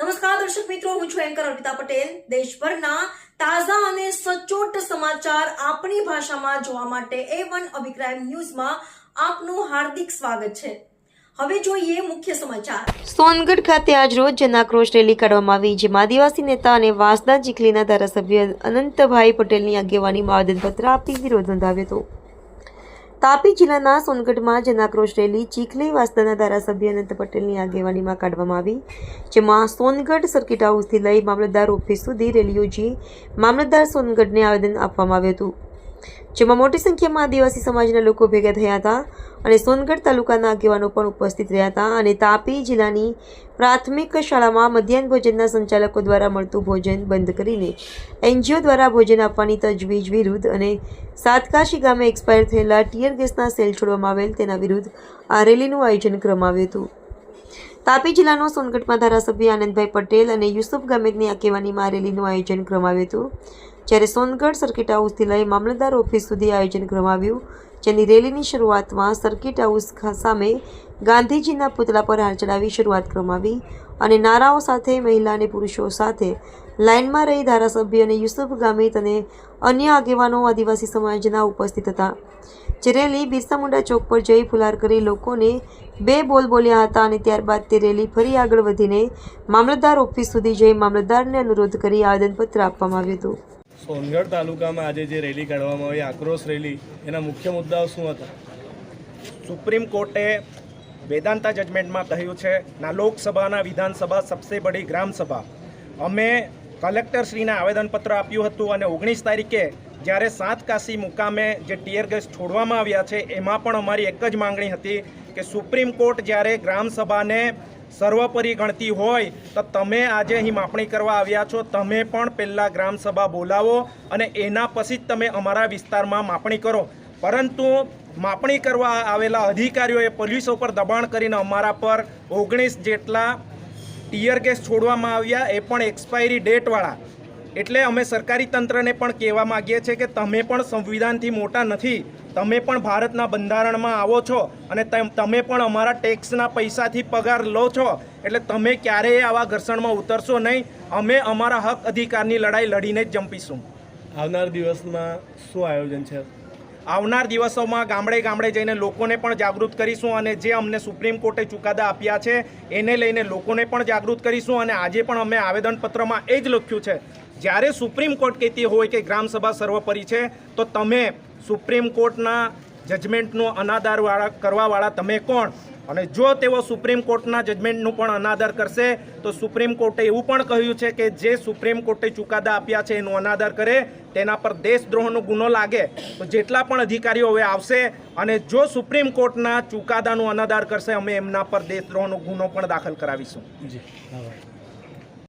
નમસ્કાર, દર્શક મિત્રો, હું છું એન્કર અર્પિતા પટેલ. દેશભરના તાજા અને સચોટ સમાચાર આપણી ભાષામાં જોવા માટે એ વન અભિપ્રાય ન્યૂઝમાં આપનું હાર્દિક સ્વાગત છે. હવે જોઈએ મુખ્ય સમાચાર. સોનગઢ ખાતે આજ રોજ જનાક્રોશ રેલી કાઢવામાં આવી, જેમાં આદિવાસી નેતા અને વાંસદા ચીખલીના ધારાસભ્ય અનંતભાઈ પટેલની આગેવાનીમાં આવેદનપત્ર આપી વિરોધ નોંધાવ્યો હતો. તાપી જિલ્લાના સોનગઢમાં જનાક્રોશ રેલી ચીખલી વાંસદાના ધારાસભ્ય અનંત પટેલની આગેવાનીમાં કાઢવામાં આવી, જેમાં સોનગઢ સર્કિટ હાઉસથી લઈ મામલતદાર ઓફિસ સુધી રેલી યોજી મામલતદાર સોનગઢને આવેદન આપવામાં આવ્યું હતું. જેમાં મોટી સંખ્યામાં આદિવાસી સમાજના લોકો ભેગા થયા હતા અને સોનગઢ તાલુકાના આગેવાનો પણ ઉપસ્થિત રહ્યા હતા અને તાપી જિલ્લાની પ્રાથમિક શાળામાં મધ્યાહન ભોજનના સંચાલકો દ્વારા મળતું ભોજન બંધ કરીને એનજીઓ દ્વારા ભોજન આપવાની તજવીજ વિરુદ્ધ અને સાતકાશી ગામે એક્સપાયર થયેલા ટીયર ગેસના સેલ છોડવામાં આવેલ તેના વિરુદ્ધ આ રેલીનું આયોજન કરવામાં હતું. તાપી જિલ્લાનો સોનગઢમાં ધારાસભ્ય આનંદભાઈ પટેલ અને યુસુફ ગામેદની આગેવાનીમાં આ રેલીનું આયોજન કરવામાં હતું. જ્યારે સોનગઢ સર્કિટ હાઉસથી લઈ મામલતદાર ઓફિસ સુધી આયોજન કરવામાં આવ્યું જેની રેલીની શરૂઆતમાં સર્કિટ હાઉસ સામે ગાંધીજીના પુતળા પર હાર ચડાવી શરૂઆત કરવામાં આવી અને નારાઓ સાથે, મહિલા અને પુરુષો સાથે લાઇનમાં રહી ધારાસભ્ય અને યુસુફ ગામિત અને અન્ય આગેવાનો આદિવાસી સમાજના ઉપસ્થિત હતા. જે રેલી બિરસા મુંડા ચોક પર જઈ ફુલાર કરી લોકોને બે બોલ બોલ્યા હતા અને ત્યારબાદ તે રેલી ફરી આગળ વધીને મામલતદાર ઓફિસ સુધી જઈ મામલતદારને અનુરોધ કરી આવેદનપત્ર આપવામાં આવ્યું હતું. સોનગઢ તાલુકામાં આજે જે રેલી કાઢવામાં આવી, આક્રોશ રેલી, એના મુખ્ય મુદ્દાઓ શું હતા? સુપ્રીમ કોર્ટે વેદાંતા જજમેન્ટમાં કહ્યું છે, ના લોકસભાના વિધાનસભા સબસે બડી ગ્રામસભા. અમે કલેક્ટરશ્રીને આવેદનપત્ર આપ્યું હતું અને ઓગણીસ તારીખે જ્યારે સાત કાશી મુકામે જે ટીયર ગેસ છોડવામાં આવ્યા છે, એમાં પણ અમારી એક જ માંગણી હતી કે સુપ્રીમ કોર્ટ જ્યારે ગ્રામ સભાને સર્વોપરી ગણતી હોય, તો તમે આજે અહીં માપણી કરવા આવ્યા છો. તમે પણ પહેલાં ગ્રામસભા બોલાવો અને એના પછી જ તમે અમારા વિસ્તારમાં માપણી કરો. પરંતુ માપણી કરવા આવેલા અધિકારીઓએ પોલીસો પર દબાણ કરીને અમારા પર ઓગણીસ જેટલા ટીયર ગેસ છોડવામાં આવ્યા. એ પણ એક્સપાયરી ડેટવાળા એટલે અમે સરકારી તંત્રને પણ કહેવા માગીએ છીએ કે તમે પણ સંવિધાનથી મોટા નથી. તમે પણ ભારતના બંધારણમાં આવો છો અને તેમ- પણ અમારા ટેક્સના પૈસાથી પગાર લો છો. એટલે તમે ક્યારેય આવા ઘર્ષણમાં ઉતરશો નહીં. અમે અમારા હક અધિકારની લડાઈ લડીને જ જંપીશું. આવનાર દિવસમાં શું આયોજન છે? આવનાર દિવસોમાં ગામડે ગામડે જઈને લોકોને પણ જાગૃત કરીશું અને જે અમને સુપ્રીમ કોર્ટે ચુકાદા આપ્યા છે, એને લઈને લોકોને પણ જાગૃત કરીશું અને આજે પણ અમે આવેદનપત્રમાં એ જ લખ્યું છે, જ્યારે સુપ્રીમ કોર્ટ કહેતી હોય કે ગ્રામસભા સર્વોપરી છે, તો તમે સુપ્રીમ કોર્ટના જજમેન્ટનો અનાદારવાળા કરવાવાળા તમે કોણ? અને જો તેઓ સુપ્રીમ કોર્ટના જજમેન્ટનું પણ અનાદર કરશે, તો સુપ્રીમ કોર્ટે એવું પણ કહ્યું છે કે જે સુપ્રીમ કોર્ટે ચુકાદા આપ્યા છે એનું અનાદર કરે, તેના પર દેશદ્રોહનો ગુનો લાગે, તો જેટલા પણ અધિકારીઓ હવે આવશે અને જો સુપ્રીમ કોર્ટના ચુકાદાનું અનાદર કરશે, અમે એમના પર દેશદ્રોહનો ગુનો પણ દાખલ કરાવીશું. જી